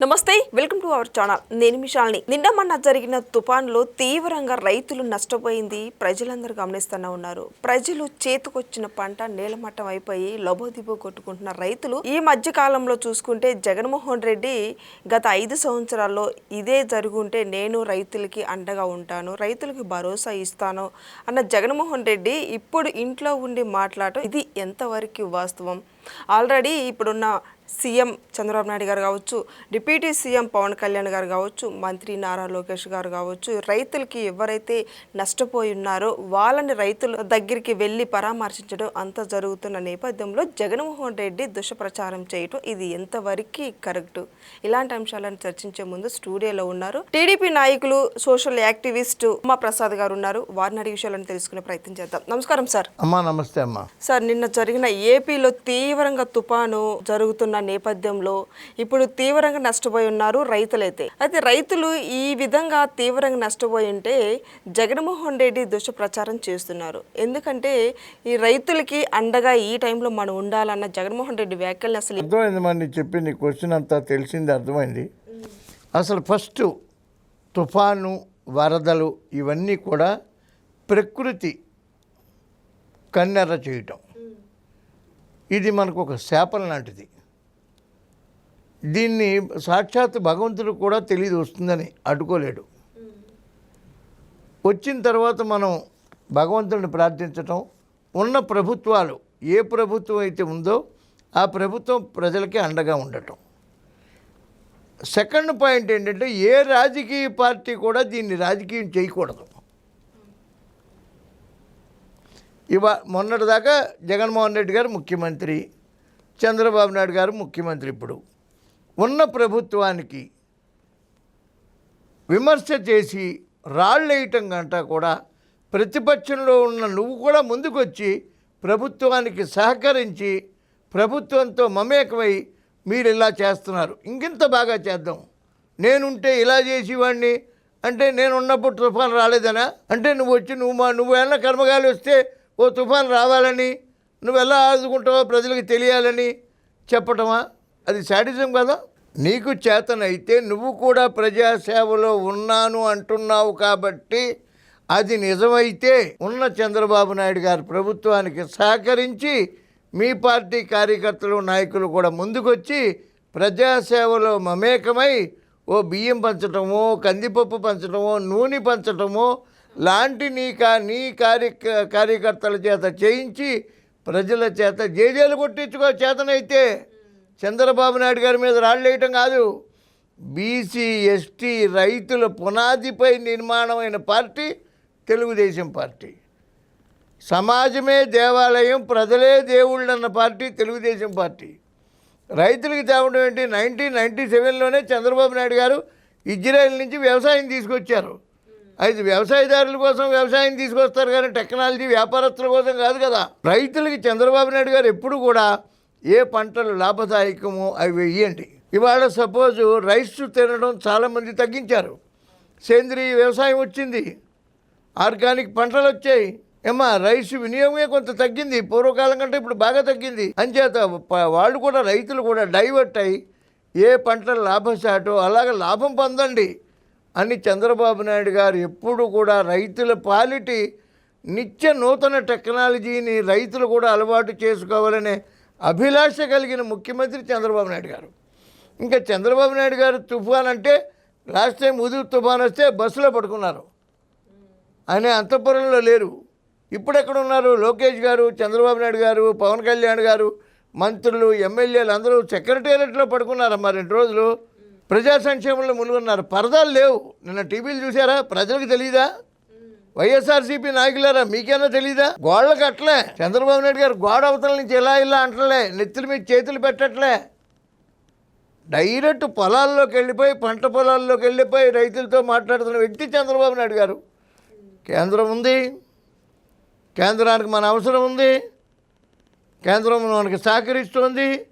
నమస్తే welcome to our channel. నేను మిషాల్ని నిన్న మొన్న జరిగిన తుఫాన్లో తీవ్రంగా రైతులు నష్టపోయింది. ప్రజలందరూ గమనిస్తూనే ఉన్నారు. ప్రజలు చేతికొచ్చిన పంట నేలమట్టం అయిపోయి లబోదిబో కొట్టుకుంటున్న రైతులు ఈ మధ్య కాలంలో చూసుకుంటే జగన్మోహన్ రెడ్డి గత ఐదు సంవత్సరాల్లో ఇదే జరుగుంటే నేను రైతులకి అండగా ఉంటాను రైతులకి భరోసా ఇస్తాను అన్న జగన్మోహన్ రెడ్డి ఇప్పుడు ఇంట్లో ఉండి మాట్లాడటం ఇది ఎంతవరకు వాస్తవం? ఆల్రెడీ ఇప్పుడున్న సీఎం చంద్రబాబు నాయుడు గారు కావచ్చు డిప్యూటీ సీఎం పవన్ కళ్యాణ్ గారు కావచ్చు మంత్రి నారా లోకేష్ గారు కావచ్చు రైతులకి ఎవరైతే నష్టపోయి ఉన్నారో వాళ్ళని రైతుల దగ్గరికి వెళ్ళి పరామర్శించడం అంత జరుగుతున్న నేపథ్యంలో జగన్మోహన్ రెడ్డి దుష్ప్రచారం చేయటం ఇది ఎంతవరకు కరెక్ట్? ఇలాంటి అంశాలను చర్చించే ముందు స్టూడియోలో ఉన్నారు టీడీపీ నాయకులు సోషల్ యాక్టివిస్ట్ ఉమా ప్రసాద్ గారు ఉన్నారు. వారిని అడిగే విషయాలను తెలుసుకునే ప్రయత్నం చేద్దాం. నమస్కారం సార్. అమ్మా నమస్తే అమ్మా. సార్ నిన్న జరిగిన ఏపీలో తీవ్రంగా తుపాను జరుగుతున్న నేపథ్యంలో ఇప్పుడు తీవ్రంగా నష్టపోయి ఉన్నారు రైతులైతే. అయితే రైతులు ఈ విధంగా తీవ్రంగా నష్టపోయి ఉంటే జగన్మోహన్ రెడ్డి దుష్ప్రచారం చేస్తున్నారు. ఎందుకంటే ఈ రైతులకి అండగా ఈ టైంలో మనం ఉండాలన్న జగన్మోహన్ రెడ్డి వ్యాఖ్యలు అసలు అర్థమైంది మరి చెప్పి నీ క్వశ్చన్ అంతా తెలిసింది అర్థమైంది? అసలు ఫస్ట్ తుఫాను వరదలు ఇవన్నీ కూడా ప్రకృతి కన్నెర్ర చేయటం. ఇది మనకు ఒక శాపం లాంటిది. దీన్ని సాక్షాత్ భగవంతుడు కూడా తెలియదు వస్తుందని అడ్డుకోలేడు. వచ్చిన తర్వాత మనం భగవంతుడిని ప్రార్థించటం ఉన్న ప్రభుత్వాలు ఏ ప్రభుత్వం అయితే ఉందో ఆ ప్రభుత్వం ప్రజలకి అండగా ఉండటం. సెకండ్ పాయింట్ ఏంటంటే ఏ రాజకీయ పార్టీ కూడా దీన్ని రాజకీయం చేయకూడదు. ఇవా మొన్నటిదాకా జగన్మోహన్ రెడ్డి గారు ముఖ్యమంత్రి చంద్రబాబు నాయుడు గారు ముఖ్యమంత్రి ఇప్పుడు. ఉన్న ప్రభుత్వానికి విమర్శ చేసి రాళ్ళేయటం కంటా కూడా ప్రతిపక్షంలో ఉన్న నువ్వు కూడా ముందుకొచ్చి ప్రభుత్వానికి సహకరించి ప్రభుత్వంతో మమేకమై మీరు ఇలా చేస్తున్నారు. ఇంకింత బాగా చేద్దాం. నేనుంటే ఇలా చేసేవాడిని? అంటే నేను ఉన్నప్పుడు తుఫాన్ రాలేదనా? అంటే నువ్వు వచ్చి నువ్వు మా నువ్వేమన్నా కర్మగాలి వస్తే ఓ తుఫాన్ రావాలని నువ్వు ఎలా ఆదుకుంటావో ప్రజలకు తెలియాలని చెప్పటమా? అది శాడిజం కదా? నీకు చేతనైతే నువ్వు కూడా ప్రజాసేవలో ఉన్నాను అంటున్నావు కాబట్టి అది నిజమైతే ఉన్న చంద్రబాబు నాయుడు గారి ప్రభుత్వానికి సహకరించి మీ పార్టీ కార్యకర్తలు నాయకులు కూడా ముందుకొచ్చి ప్రజాసేవలో మమేకమై ఓ బియ్యం పంచటమో కందిపప్పు పంచటమో నూనె పంచటమో లాంటి నీ కా నీ కార్య కార్యకర్తల చేత చేయించి ప్రజల చేత జేజేలు కొట్టించుకో చేతనైతే చంద్రబాబు నాయుడు గారి మీద రాళ్ళు వేయటం కాదు. బీసీ ఎస్టీ రైతుల పునాదిపై నిర్మాణమైన పార్టీ తెలుగుదేశం పార్టీ. సమాజమే దేవాలయం ప్రజలే దేవుళ్ళు అన్న పార్టీ తెలుగుదేశం పార్టీ. రైతులకు తేవడం ఏంటి? నైన్టీన్ నైంటీ సెవెన్లోనే చంద్రబాబు నాయుడు గారు ఇజ్రాయెల్ నుంచి వ్యవసాయం తీసుకొచ్చారు. అయితే వ్యవసాయదారుల కోసం వ్యవసాయం తీసుకొస్తారు కానీ టెక్నాలజీ వ్యాపారస్తుల కోసం కాదు కదా. రైతులకి చంద్రబాబు నాయుడు గారు ఎప్పుడు కూడా ఏ పంటలు లాభదాయకమో అవి వెయ్యండి. ఇవాళ సపోజు రైస్ తినడం చాలామంది తగ్గించారు. సేంద్రీయ వ్యవసాయం వచ్చింది. ఆర్గానిక్ పంటలు వచ్చాయి. ఏమా రైస్ వినియోగమే కొంత తగ్గింది. పూర్వకాలం కంటే ఇప్పుడు బాగా తగ్గింది. అంచేత వాళ్ళు కూడా రైతులు కూడా డైవర్ట్ అయ్యి ఏ పంటలు లాభసాటో అలాగే లాభం పొందండి. అని చంద్రబాబు నాయుడు గారు ఎప్పుడు కూడా రైతుల పాలిటి నిత్య నూతన టెక్నాలజీని రైతులు కూడా అలవాటు చేసుకోవాలనే అభిలాష కలిగిన ముఖ్యమంత్రి చంద్రబాబు నాయుడు గారు. ఇంకా చంద్రబాబు నాయుడు గారు తుఫాన్ అంటే లాస్ట్ టైం ఉదురు తుఫాన్ వస్తే బస్సులో పడుకున్నారు. ఆయన అంతఃపురంలో లేరు. ఇప్పుడు ఎక్కడ ఉన్నారు లోకేష్ గారు చంద్రబాబు నాయుడు గారు పవన్ కళ్యాణ్ గారు మంత్రులు ఎమ్మెల్యేలు అందరూ సెక్రటేరియట్లో పడుకున్నారమ్మా రెండు రోజులు. ప్రజా సంక్షేమంలో మునుగున్నారు పరదాలు లేవు. నిన్న టీవీలు చూసారా ప్రజలకు తెలియదా వైఎస్ఆర్సీపీ నాయకులారా మీకేనా తెలీదా? గోళ్ళకి అట్లే చంద్రబాబు నాయుడు గారు గోడ అవతల నుంచి ఇలా ఇలా అంటలే. నెత్తుల మీద చేతులు పెట్టట్లే. డైరెక్ట్ పొలాల్లోకి వెళ్ళిపోయి పంట పొలాల్లోకి వెళ్ళిపోయి రైతులతో మాట్లాడుతున్న వ్యక్తి చంద్రబాబు నాయుడు గారు. కేంద్రం ఉంది. కేంద్రానికి మన అవసరం ఉంది. కేంద్రం మనకి సహకరిస్తుంది.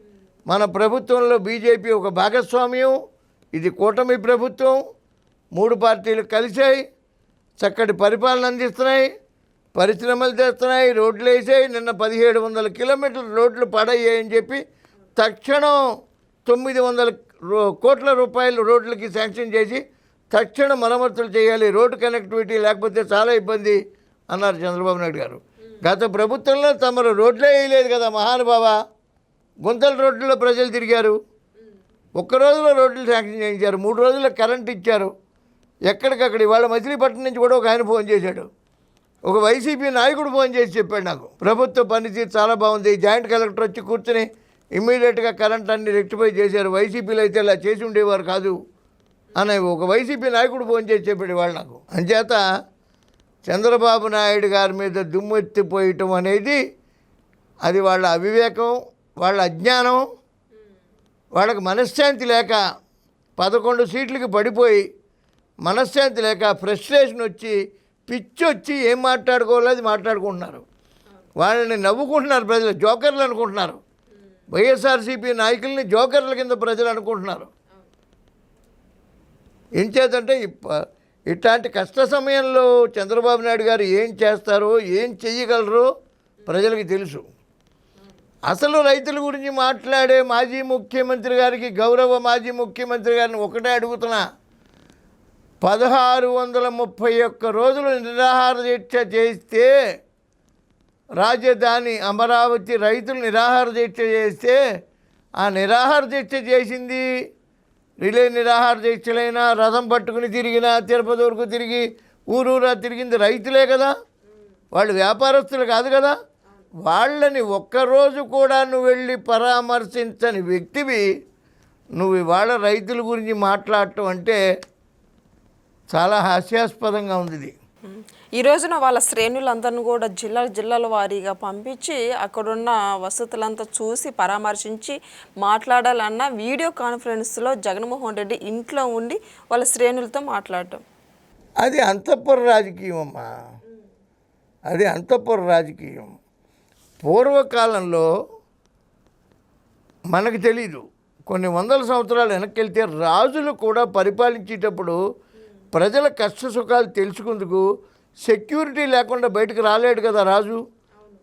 మన ప్రభుత్వంలో బీజేపీ ఒక భాగస్వామ్యం. ఇది కూటమి ప్రభుత్వం. మూడు పార్టీలు కలిసాయి చక్కటి పరిపాలన అందిస్తున్నాయి. పరిశ్రమలు తెస్తున్నాయి. రోడ్లు వేసాయి. నిన్న పదిహేడు వందల కిలోమీటర్ల రోడ్లు పడయ్యాయని చెప్పి తక్షణం తొమ్మిది వందల కోట్ల రూపాయలు రోడ్లకి శాంక్షన్ చేసి తక్షణ మరమ్మతులు చేయాలి. రోడ్డు కనెక్టివిటీ లేకపోతే చాలా ఇబ్బంది అన్నారు చంద్రబాబు నాయుడు గారు. గత ప్రభుత్వంలో తమరు రోడ్లే వేయలేదు కదా మహానుభావ. గుంతల రోడ్లలో ప్రజలు తిరిగారు. ఒక్క రోజులో రోడ్లు శాంక్షన్ చేయించారు మూడు రోజుల్లో కరెంట్ ఇచ్చారు. ఎక్కడికక్కడ ఇవాళ మచిలీపట్నం నుంచి కూడా ఒక ఆయన ఫోన్ చేశాడు. ఒక వైసీపీ నాయకుడు ఫోన్ చేసి చెప్పాడు నాకు ప్రభుత్వ పనితీరు చాలా బాగుంది జాయింట్ కలెక్టర్ వచ్చి కూర్చుని ఇమ్మీడియట్గా కరెంట్ అన్ని రెక్టిఫై చేశారు వైసీపీలో అయితే ఇలా చేసి ఉండేవారు కాదు అని ఒక వైసీపీ నాయకుడు ఫోన్ చేసి చెప్పాడు ఇవాళ నాకు. అంచేత చంద్రబాబు నాయుడు గారి మీద దుమ్మెత్తిపోయటం అనేది అది వాళ్ళ అవివేకం వాళ్ళ అజ్ఞానం వాళ్ళకి మనశ్శాంతి లేక పదకొండు సీట్లకి పడిపోయి మనశ్శాంతి లేక ఫ్రస్ట్రేషన్ వచ్చి పిచ్చి వచ్చి ఏం మాట్లాడుకోవాలో అది మాట్లాడుకుంటున్నారు. వాళ్ళని నవ్వుకుంటున్నారు ప్రజలు జోకర్లు అనుకుంటున్నారు. వైఎస్ఆర్సీపీ నాయకుల్ని జోకర్ల కింద ప్రజలు అనుకుంటున్నారు. ఏం చేతంటే ఇప్ప- ఇట్లాంటి కష్ట సమయంలో చంద్రబాబు నాయుడు గారు ఏం చేస్తారో ఏం చెయ్యగలరో ప్రజలకి తెలుసు. అసలు రైతుల గురించి మాట్లాడే మాజీ ముఖ్యమంత్రి గారికి గౌరవ మాజీ ముఖ్యమంత్రి గారిని ఒకటే అడుగుతున్నా. పదహారు వందల ముప్పై ఒక్క రోజులు నిరాహార దీక్ష చేస్తే రాజధాని అమరావతి రైతులు నిరాహార దీక్ష చేస్తే ఆ నిరాహార దీక్ష చేసింది. రిలే నిరాహార దీక్షలైనా రథం పట్టుకుని తిరిగినా తిరుపతి వరకు తిరిగి ఊరూరా తిరిగింది రైతులే కదా. వాళ్ళు వ్యాపారస్తులు కాదు కదా. వాళ్ళని ఒక్కరోజు కూడా నువ్వు వెళ్ళి పరామర్శించని వ్యక్తివి నువ్వు ఇవాళ రైతుల గురించి మాట్లాడటం అంటే చాలా హాస్యాస్పదంగా ఉంది ఇది. ఈ రోజున వాళ్ళ శ్రేణులందరిని కూడా జిల్లా జిల్లాల వారీగా పంపించి అక్కడున్న వసతులంతా చూసి పరామర్శించి మాట్లాడాలన్న వీడియో కాన్ఫరెన్స్లో జగన్మోహన్ రెడ్డి ఇంట్లో ఉండి వాళ్ళ శ్రేణులతో మాట్లాడటం. అది అంతఃపుర రాజకీయం అమ్మా అది అంతఃపుర రాజకీయం. పూర్వకాలంలో మనకు తెలీదు. కొన్ని వందల సంవత్సరాలు వెనక్కి వెళ్తే రాజులు కూడా పరిపాలించేటప్పుడు ప్రజల కష్ట సుఖాలు తెలుసుకుందుకు సెక్యూరిటీ లేకుండా బయటకు రాలేడు కదా రాజు.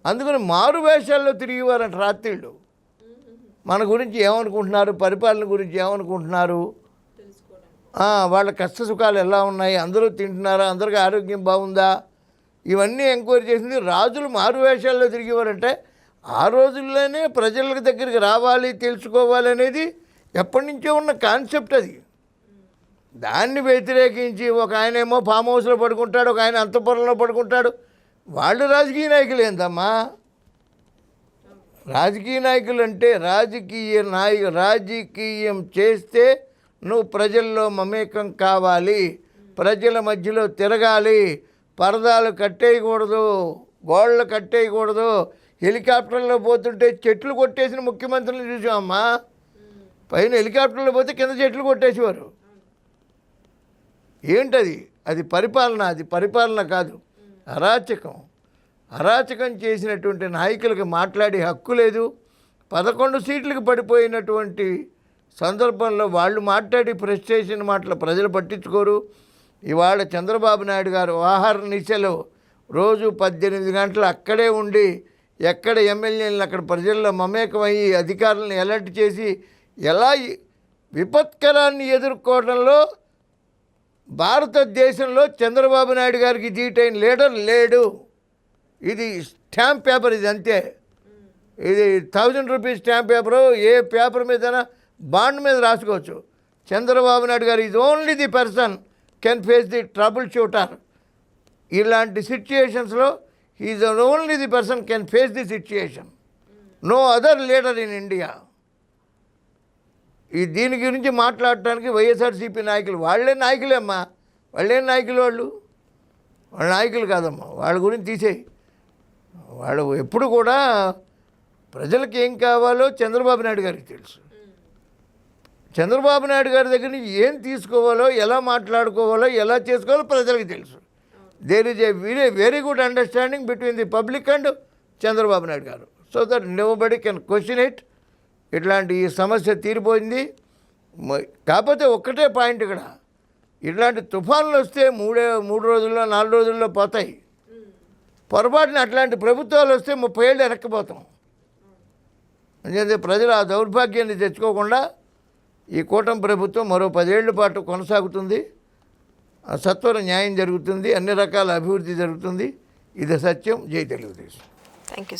అందుకని మారు వేషాల్లో తిరిగేవారంట రాత్రిళ్ళు. మన గురించి ఏమనుకుంటున్నారు? పరిపాలన గురించి ఏమనుకుంటున్నారు? వాళ్ళ కష్ట సుఖాలు ఎలా ఉన్నాయి? అందరూ తింటున్నారా? అందరికీ ఆరోగ్యం బాగుందా? ఇవన్నీ ఎంక్వైరీ చేసింది. రాజులు మారువేషాల్లో తిరిగేవారంటే ఆ రోజుల్లోనే ప్రజల దగ్గరికి రావాలి తెలుసుకోవాలి అనేది ఎప్పటి నుంచో ఉన్న కాన్సెప్ట్ అది. దాన్ని వ్యతిరేకించి ఒక ఆయనేమో ఫామ్ హౌస్లో పడుకుంటాడు ఒక ఆయన అంతపురంలో పడుకుంటాడు. వాళ్ళు రాజకీయ నాయకులు ఏందమ్మా? రాజకీయ నాయకులు అంటే రాజకీయ నాయ రాజకీయం చేస్తే నువ్వు ప్రజల్లో మమేకం కావాలి ప్రజల మధ్యలో తిరగాలి పరదాలు కట్టేయకూడదు గోడలు కట్టేయకూడదు హెలికాప్టర్లో పోతుంటే చెట్లు కొట్టేసిన ముఖ్యమంత్రిని చూసామమ్మా పైన హెలికాప్టర్లో పోతే కింద చెట్లు కొట్టేసేవారు. ఏంటది? అది పరిపాలన అది పరిపాలన కాదు. అరాచకం. అరాచకం చేసినటువంటి నాయకులకు మాట్లాడే హక్కు లేదు. పదకొండు సీట్లకు పడిపోయినటువంటి సందర్భంలో వాళ్ళు మాట్లాడి ఫ్రస్ట్రేషన్ మాటలు ప్రజలు పట్టించుకోరు. ఇవాళ చంద్రబాబు నాయుడు గారు ఆహార నిశలో రోజు పద్దెనిమిది గంటలు అక్కడే ఉండి ఎక్కడ ఎమ్మెల్యేలను అక్కడ ప్రజల్లో మమేకమయ్యి అధికారులను అలర్ట్ చేసి ఎలా ఈ విపత్కరాన్ని ఎదుర్కోవడంలో భారతదేశంలో చంద్రబాబు నాయుడు గారికి జీటైన లీడర్ లేడు. ఇది స్టాంప్ పేపర్ ఇది అంతే. ఇది థౌజండ్ రూపీస్ స్టాంప్ పేపరు ఏ పేపర్ మీదైనా బాండ్ మీద రాసుకోవచ్చు. చంద్రబాబు నాయుడు గారు ఇది only the person can face the trouble shooter. ఇలాంటి సిచ్యుయేషన్స్లో is only the person can face the situation. No other leader in India. ఈ దీని గురించి మాట్లాడటానికి వైఎస్ఆర్సీపీ నాయకులు వాళ్ళే నాయకులే అమ్మా. వాళ్ళే నాయకులు వాళ్ళు. వాళ్ళ నాయకులు కాదమ్మా. వాళ్ళ గురించి తీసేయి. వాళ్ళు ఎప్పుడు కూడా ప్రజలకు ఏం కావాలో చంద్రబాబు నాయుడు గారికి తెలుసు. చంద్రబాబు నాయుడు గారి దగ్గర నుంచి ఏం తీసుకోవాలో ఎలా మాట్లాడుకోవాలో ఎలా చేసుకోవాలో ప్రజలకు తెలుసు. There is a very very good understanding between the public and Chandrababu Naidu garu. So that nobody can question it ఇట్లాంటి ఈ సమస్య తీరిపోయింది. కాకపోతే ఒక్కటే పాయింట్ ఇక్కడ. ఇట్లాంటి తుఫాన్లు వస్తే మూడే మూడు రోజుల్లో నాలుగు రోజుల్లో పోతాయి. పొరపాటున అట్లాంటి ప్రభుత్వాలు వస్తే ముప్పై ఏళ్ళు వెనక్కిపోతాం ఎందుకంటే ప్రజలు ఆ దౌర్భాగ్యాన్ని తెచ్చుకోకుండా ఈ కూటమి ప్రభుత్వం మరో పదేళ్ళ పాటు కొనసాగుతుంది. సత్వర న్యాయం జరుగుతుంది. అన్ని రకాల అభివృద్ధి జరుగుతుంది. ఇది సత్యం. జై తెలుగుదేశం. Thank you